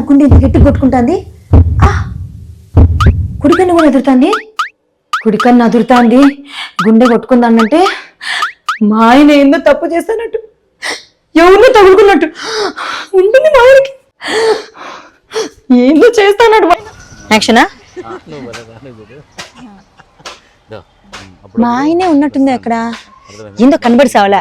గుండె ఇంత గట్టి కొట్టుకుంటాంది? ఆ! కుడి ఎదురుతాంది? కుడి కన్ను అదురుతాంది. గుండె కొట్టుకుందానంటే మా ఆయన ఏందో తప్పు చేస్తానట్టు. ఎవరినో తగులుకున్నట్టు. ఉంటుంది మా ఆయనకి. ఏందో చేస్తానట్టు యాక్షనా? మా ఆయనే ఉన్నట్టుంది అక్కడ. ఏందో కనబడి సావలా?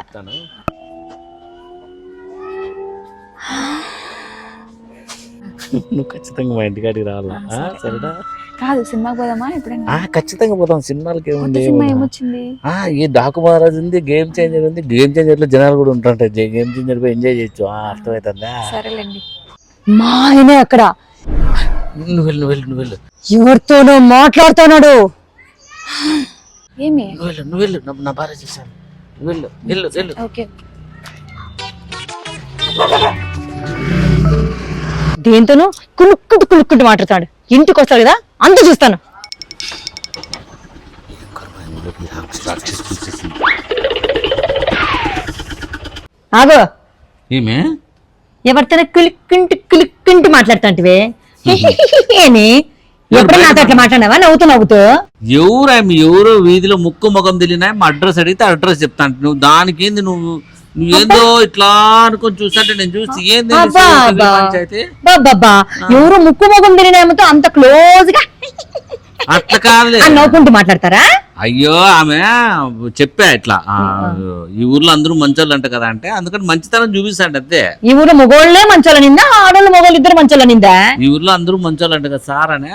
నువ్వు ఖచ్చితంగా మా ఇంటికాడికి రావాలా? సరేనా? కాదు సినిమాకి పోదామా ఎప్పుడైనా? ఆ, ఖచ్చితంగా పోతాం సినిమాలకి ఏముంది? సినిమా ఏమొచ్చింది? ఆ, ఈ డాకు మహారాజ్ ఉంది గేమ్ చేంజర్ ఉంది. గేమ్ చేంజర్లో జనాలు కూడా ఉంటుంటారు. గేమ్ చేంజర్ పోయి ఎంజాయ్ చేయొచ్చు. ఆ, అర్థమవుతుందా? సరేలేండి. మా ఆయనే అక్కడ. నువ్వు వెళ్ళు నువ్వు వెళ్ళు నువ్వు వెళ్ళు. ఎవరితోనో మాట్లాడుతున్నాడు. ఏమి? నువ్వు వెళ్ళు నువ్వు వెళ్ళు. నా- భార్య చేశాను. నువ్వు వెళ్ళు వెళ్ళు వెళ్ళు. ఓకే. దేంతోనూ కులుక్కుంటూ కులుక్కుంటూ మాట్లాడతాడు. ఇంటికి వస్తాడు కదా అంత చూస్తాను. ఆగో. ఏమే? ఎవరితోనో కులుక్కుంటూ కులుక్కుంటూ మాట్లాడుతాంటివే. ఏమి ఎప్పుడు నాతో అట్లా మాట్లాడినావా? నవ్వుతూ నవ్వుతూ. ఎవరు ఎవరో వీధిలో ముక్కు ముఖం తెలియనా? మా అడ్రస్ అడిగితే అడ్రస్ చెప్తాను నువ్వు. దానికి ఏంది నువ్వు? నువ్వు ఏందో ఇట్లా అనుకొని చూసాంటే నేను చూసి ఏంది. పంచాయతీ? ఎవరు ముక్కు ముఖం తెలియనేమతో అంత క్లోజ్గా. అట్లా అని నవ్వుకుంటూ మాట్లాడతారా? అయ్యో ఆమె చెప్పా ఇట్లా. ఈ ఊర్లో అందరూ మంచోళ్ళు అంట కదా అంటే అందుకని మంచితనం చూపిస్తాడు అంతే. ఈ ఊర్లో మగోళ్ళే మంచోళ్ళ నిందా ఆడోళ్ళు మగోళ్ళు ఇద్దరు మంచోళ్ళ నిందా ఈ ఊర్లో అందరూ మంచోళ్ళు అంట కదా సార్ అనే.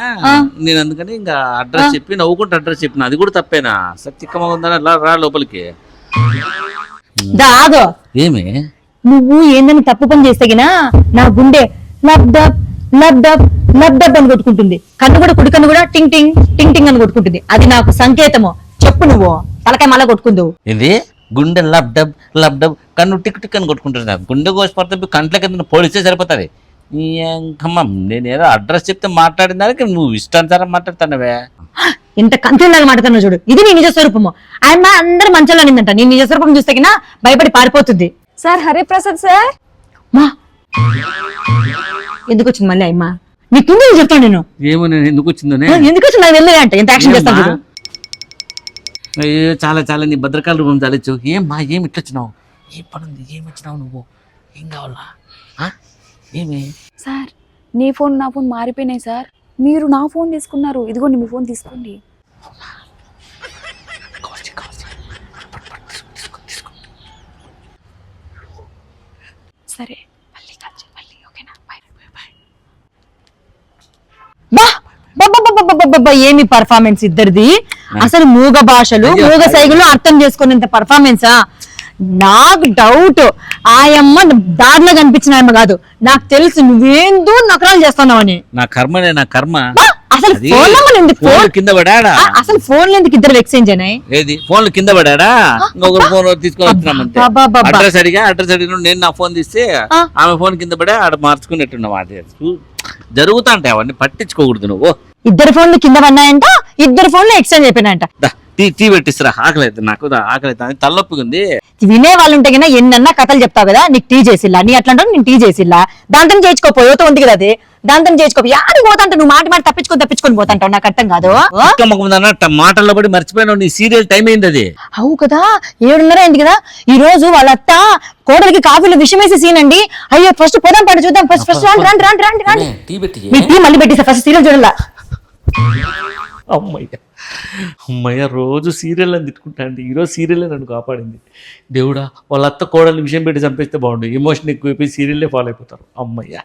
నేను అందుకని ఇంకా అడ్రస్ చెప్పి నవ్వుకుంటూ అడ్రస్ చెప్పిన. అది కూడా తప్పేనా? సత్యకమ్మ ఉందని అలా రా లోపలికి. దా ఆగో ఏమి? నువ్వు ఏందని తప్పు పని చేస్తే గినా నా గుండె లబ్డబ్ లబ్డబ్ లబ్డబ్ అని కొట్టుకుంటుంది. కన్ను కూడా కుడి కన్ను కూడా టింగ్ టింగ్ టింగ్ టింగ్ అని కొట్టుకుంటుంది. అది నాకు సంకేతము. చెప్పు నువ్వు. తలకాయ మళ్ళా కొట్టుకుందు. ఇది గుండె లబ్ డబ్ లబ్ డబ్ కన్ను టిక్ టిక్ అని కొట్టుకుంటున్నా గుండె కోసి పడితే కంట్ల కింద పోలిస్తే సరిపోతుంది. నేను ఏదో అడ్రస్ చెప్తే మాట్లాడిన దానికి నువ్వు ఇష్టానుసారం మాట్లాడుతున్నావే. ఇంత కంచెలాగా మాట్లాడుతున్నావు చూడు. ఇది నీ నిజ స్వరూపము. ఆయన అందరు మంచోళ్ళు అనిందంట నీ నిజ స్వరూపం చూస్తే గినా భయపడి పారిపోతుంది. Sir Hariprasad sir? మా. ఎందుకు వచ్చింది మళ్ళీ అమ్మా నీకు నేను చెప్తాను నేను. ఏమో నేను ఎందుకు వచ్చిందోనే ఎందుకు వచ్చింది? నాకు వెళ్ళే అంటే. ఎంత యాక్షన్ చేస్తాను చూడు. అయ్యో చాలా చాలా. నీ భద్రకాల రూపం చాలచ్చు. ఏమ్మా ఏం ఇట్లా వచ్చినావు? ఏం పని ఉంది ఏం వచ్చినావు నువ్వు? ఏం కావాలా? ఆ? ఏమి? సార్ నీ ఫోన్ నా ఫోన్ మారిపోయినాయి సార్. మీరు నా ఫోన్ తీసుకున్నారు. ఇదిగోండి మీ ఫోన్ తీసుకోండి. సరే మళ్ళీ కాల్ చేయి, మళ్ళీ ఓకేనా? బాయ్ బాయ్ బా బబ్బబ్బబ్బబ్బబ్బబ్బ, ఏమి పర్ఫార్మెన్స్ ఇద్దరిది? అసలు మూగ భాషలు మూగ సైగులు అర్థం చేసుకునేంత పర్ఫార్మెన్సా నాకు డౌట్ ఆయమ్మ దారిలో కనిపించిన ఆయమ్మ కాదు. నాకు తెలుసు నువ్వేందో నకరాలు చేస్తున్నావని. నా కర్మనే నా కర్మ. అసలు ఫోన్ నెంబర్ ఫోన్? కింద పడాడా? అసలు ఫోన్ ఎందుకు ఇద్దరు ఎక్స్చేంజ్ అయినాయి ఏది? ఫోన్లు కింద పడాడా? ఇంకొకరు ఫోన్ తీసుకొని. అడ్రస్ అడిగా అడ్రస్ అడిగిన నేను నా ఫోన్ తీస్తే. ఆమె ఫోన్ కింద పడే ఆడ మార్చుకున్నట్టున్నావు అదే జరుగుతా ఉంటాయి అవన్నీ పట్టించుకోకూడదు నువ్వు. ఇద్దరు ఫోన్లు కింద పడినాయంట ఇద్దరు ఫోన్లు ఎక్స్చేంజ్ అయిపోయినాయంట. టీ టీ పెట్టిస్తురా? ఆకలి అవుతుంది నాకు ఆకలి అవుతుంది తలనొప్పిగా ఉంది వినే వాళ్ళు ఉంటే కన్నా ఎన్నన్నా కథలు చెప్తావు కదా నీకు టీ చేసిల్లా నీ అట్లా అంటావు నేను టీ చేసిల్లా. దాంతో చేయించుకోపో యువత ఉంది కదా అది. దాంతో చేయించుకోపో. యాడికి పోతాంట నువ్వు మాట మాట తప్పించుకొని తప్పించుకొని పోతాంటావు? నాకు అర్థం కాదు. మాటల్లో పడి మర్చిపోయినావు నీ సీరియల్ టైం అయింది అది. అవు కదా ఏడున్నర అయింది కదా. ఈ రోజు వాళ్ళ అత్త కోడలికి కాఫీలో విషం వేసి సీన్ అండి. అయ్యో ఫస్ట్ పోదాం పాటు చూద్దాం. ఫస్ట్ ఫస్ట్ రండి రండి రండి రండి. రండి టీ పెట్టి మీ టీ మళ్ళీ పెట్టేసా ఫస్ట్ సీరియల్ చూడాల? అమ్మయ్య. అమ్మయ్య రోజు సీరియల్ అని తిట్టుకుంటాండి ఈరోజు సీరియలే నన్ను కాపాడింది. దేవుడా వాళ్ళ అత్త కోడలు విషయం పెట్టి చంపేస్తే బాగుండు. ఎమోషన్ ఎక్కువైపోయి సీరియల్లే ఫాలో అయిపోతారు. అమ్మయ్య.